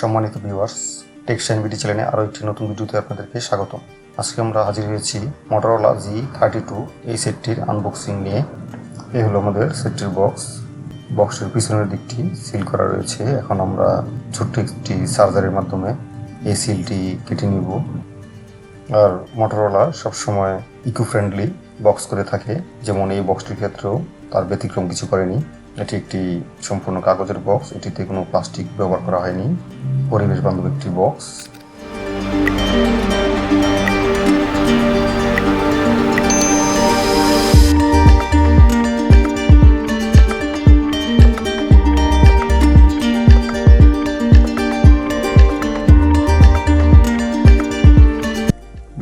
সম্মানিত viewers textile BD চ্যানেলে আরও একটি নতুন ভিডিওতে আপনাদেরকে স্বাগতম। আজকে আমরা হাজির হয়েছি মোটরোলা জি থার্টি টু এই সেটটির আনবক্সিং নিয়ে। এই হলো আমাদের সেটটির বক্স বক্সের পিছনের দিকটি সিল করা রয়েছে। এখন আমরা ছোট্ট একটি সার্জারির মাধ্যমে এই সিলটি কেটে নিব। আর মোটরোলা সবসময় ইকো ফ্রেন্ডলি বক্স করে থাকে। যেমন এই বক্সটির ক্ষেত্রেও তার ব্যতিক্রম কিছু করেনি। এটি একটি সম্পূর্ণ কাগজের বক্স এটিতে কোনো প্লাস্টিক ব্যবহার করা হয়নি। পরিবেশ বান্ধব একটি বক্স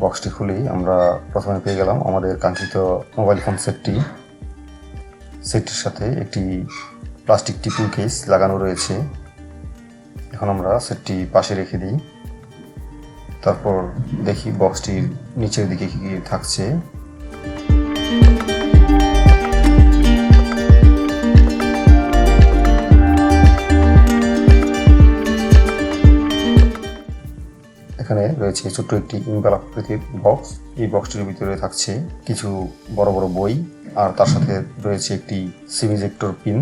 বক্সটি খুলেই আমরা প্রথমে পেয়ে গেলাম আমাদের কাঙ্ক্ষিত মোবাইল ফোন সেটটি সেটটির সাথে একটি প্লাস্টিক টিপিং কেস লাগানো রয়েছে। এখন আমরা সেটটি পাশে রেখে দিই। তারপর দেখি বক্সটির নিচের দিকে কী থাকছে। এখানে রয়েছে ছোট্ট একটি ইনবাল আকৃতির বক্স। এই বক্সটির ভিতরে থাকছে কিছু বড় বড় বই। আর তার সাথে রয়েছে একটি সিমিজেক্টর পিন।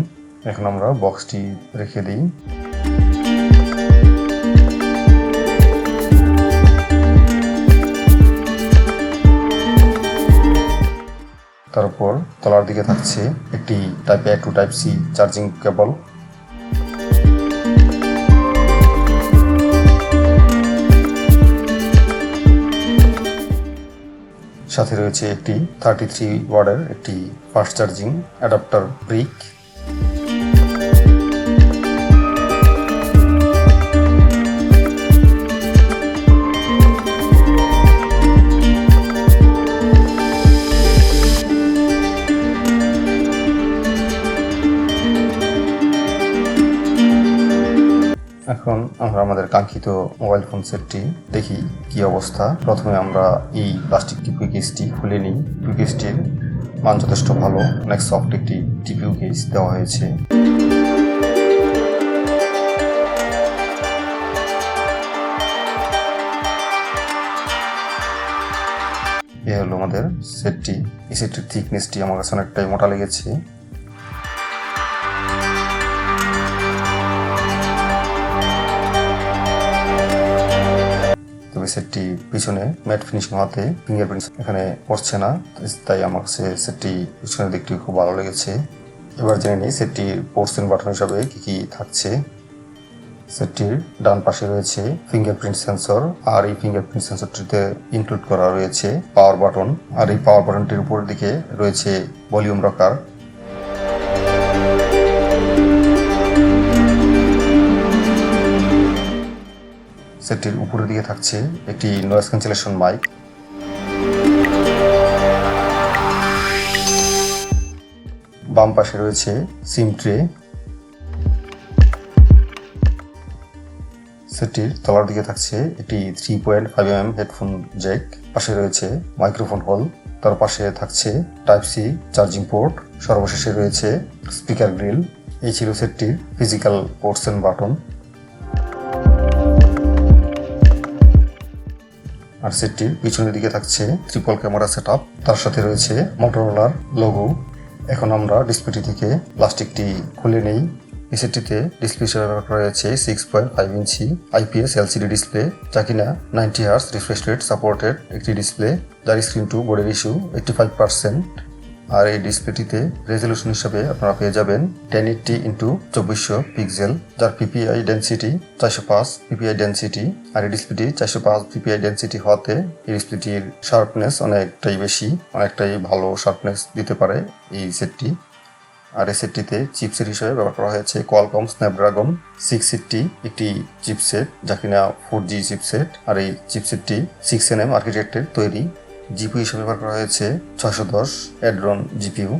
এখন আমরা বক্সটি রেখে দিই। তারপর তলার দিকে থাকছে একটি type A to type C charging cable সাথে রয়েছে একটি থার্টি থ্রি ওয়ার্ডের একটি ফাস্ট চার্জিং অ্যাডাপ্টার ব্রিক এখন আমরা আমাদের কাঙ্ক্ষিত মোবাইল ফোন সেটটি দেখি কি অবস্থা। প্রথমে আমরা এই প্লাস্টিক টিপিউ কেসটি খুলে নিই। টিপিউ কেসটির মান যথেষ্ট ভালো। অনেক সফট একটি টিপিউ কেস দেওয়া হয়েছে। এ হলো আমাদের সেটটি। এই সেটটির থিকনেসটি আমার কাছে অনেকটাই মোটা লেগেছে। তবে সেটটি পিছনে ম্যাট ফিনিশিং হওয়াতে ফিঙ্গারপ্রিন্ট এখানে পড়ছে না, তাই আমার কাছে সেটটি পিছনের দিকটি খুব ভালো লেগেছে। এবার জেনে নিই সেটটির পোর্টস এন্ড বাটন হিসাবে কি কি থাকছে। সেটটির ডান পাশে রয়েছে ফিঙ্গারপ্রিন্ট সেন্সর আর এই ফিঙ্গারপ্রিন্ট সেন্সরটিতে ইনক্লুড করা রয়েছে পাওয়ার বাটন আর এই পাওয়ার বাটনটির উপরের দিকে রয়েছে ভলিউম রকার সেটটির উপরের দিকে থাকছে একটি নয়েস ক্যান্সেলেশন মাইক বাম পাশে রয়েছে সিম ট্রে সেটটির তলার দিকে থাকছে একটি three point five M headphone jack পাশে রয়েছে মাইক্রোফোন হল তার পাশে থাকছে টাইপ সি চার্জিং পোর্ট সর্বশেষে রয়েছে স্পিকার গ্রিল এই ছিল সেটটির ফিজিক্যাল পোর্টস এন্ড বাটন আর সেটটির পিছনের দিকে থাকছে ত্রিপল ক্যামেরা সেট তার সাথে রয়েছে মোটরোলার লোগো। এখন আমরা ডিসপ্লেটি থেকে প্লাস্টিকটি খুলে নেই। এই সেটটিতে ডিসপ্লে হিসেবে ব্যবহার করা হয়েছে six point five inch IPS LCD display. যা কিনা ninety hertz refresh rate supported একটি ডিসপ্লে। যার স্ক্রিন টু বোর্ডের ইস্যু এইটটি ফাইভ পার্সেন্ট আর এই ডিসপ্লেটিতে রেজলিউশন হিসাবে আপনারা পেয়ে যাবেন টেন এইটটি ইন্টু চব্বিশশো পিক্সেল যার পিপিআই ডেন্সিটি চারশো পাঁচ পিপিআই ডেন্সিটি আর এই ডিসপ্লেটি চারশো পাঁচ পিপিআই ডেন্সিটি হওয়াতে এই ডিসপ্লেটির শার্পনেস অনেকটাই বেশি, অনেকটাই ভালো শার্পনেস দিতে পারে এই সেটটি আর এই সেটটিতে চিপসেট হিসেবে ব্যবহার করা হয়েছে কোয়ালকম স্ন্যাপড্রাগন সিক্স এইটটি একটি চিপসেট যা কিনা ফোর জি চিপসেট আর এই চিপসেটটি সিক্স এন এম আর্কিটেক্টের তৈরি। জিপিউ হিসেবে ব্যবহার করা হয়েছে ছয়শো দশ অ্যাড্রন জিপিউ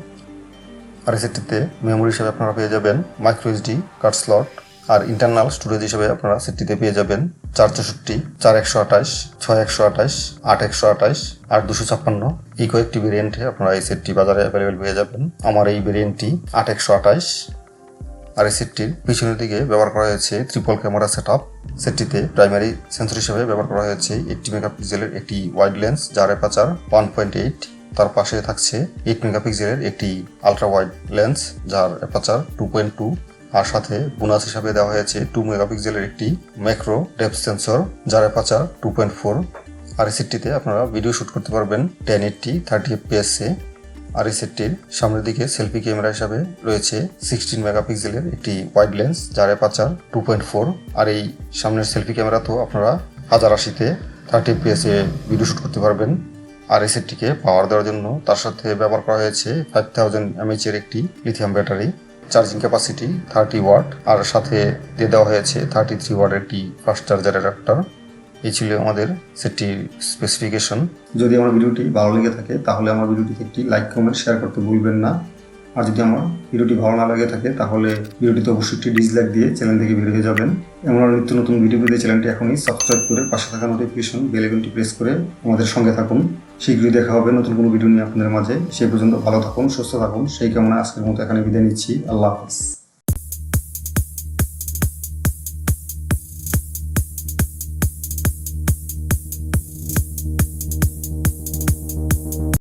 আর সেটটিতে মেমোরি হিসেবে আপনারা পেয়ে যাবেন মাইক্রো এসডি কার্ড স্লট, আর ইন্টারনাল স্টোরেজ হিসেবে আপনারা সেটটিতে পেয়ে যাবেন চার চৌষট্টি, চার একশো আঠাশ, ছয় একশো আঠাশ, আট একশো আঠাশ, আর দুশো ছাপ্পান্ন। এই কয়েকটি ভেরিয়েন্টে আপনারা এই সেটটি বাজারে অ্যাভেলেবেল পেয়ে যাবেন। আমার এই ভেরিয়েন্টটি আট একশো আঠাশ আর এই সেটটির পিছনের দিকে ব্যবহার করা হয়েছে ট্রিপল ক্যামেরা সেট আপ সেটটিতে প্রাইমারি সেন্সর হিসেবে ব্যবহার করা হয়েছে এইটটি মেগাপিক্সেলের একটি ওয়াইড লেন্স যার অ্যাপাচার ওয়ান পয়েন্ট এইট তার পাশে থাকছে এইট মেগাপিক্সেলের একটি আলট্রা ওয়াইড লেন্স যার অ্যাপাচার টু পয়েন্ট টু আর সাথে বোনাস হিসাবে দেওয়া হয়েছে টু মেগাপিক্সেলের একটি ম্যাক্রো ডেপথ সেন্সর যার অ্যাপাচার টু পয়েন্ট ফোর আর সেটটিতে আপনারা ভিডিও শুট করতে পারবেন টেন এইটটি থার্টি এফপিএসে আর এই সেটটির সামনের দিকে সেলফি ক্যামেরা হিসাবে রয়েছে সিক্সটিন মেগাপিক্সেলের একটি ওয়াইড লেন্স যার অ্যাপাচার টু পয়েন্ট ফোর আর এই সামনের সেলফি ক্যামেরা তো আপনারা হাজার আশিতে থার্টি এফপিএসে ভিডিও শুট করতে পারবেন। আর এই সেটটিকে পাওয়ার দেওয়ার জন্য তার সাথে ব্যবহার করা হয়েছে ফাইভ থাউজেন্ড এমএইচ এর একটি lithium battery charging capacity thirty watt আর সাথে দিয়ে দেওয়া হয়েছে থার্টি থ্রি ওয়াটের একটি ফাস্ট চার্জার অ্যাডাপ্টার এই ছিল আমাদের সেটটির স্পেসিফিকেশন যদি আমার ভিডিওটি ভালো লেগে থাকে, তাহলে আমার ভিডিওটিতে একটি লাইক কমেন্ট শেয়ার করতে ভুলবেন না। আর যদি আমার ভিডিওটি ভালো না লাগে থাকে, তাহলে ভিডিওটিতে অবশ্যই একটি ডিসলাইক দিয়ে চ্যানেল থেকে বেরিয়ে যাবেন। এমন আরও নিত্য নতুন ভিডিও পেতে চ্যানেলটি এখনই সাবস্ক্রাইব করে পাশে থাকা নোটিফিকেশন বেল প্রেস করে আমাদের সঙ্গে থাকুন। শীঘ্রই দেখা হবে নতুন কোনো ভিডিও নিয়ে আপনাদের মাঝে। সে পর্যন্ত ভালো থাকুন, সুস্থ থাকুন। সেই কামনা আজকের মতো এখানে বিদায় নিচ্ছি। আল্লাহ হাফিজ।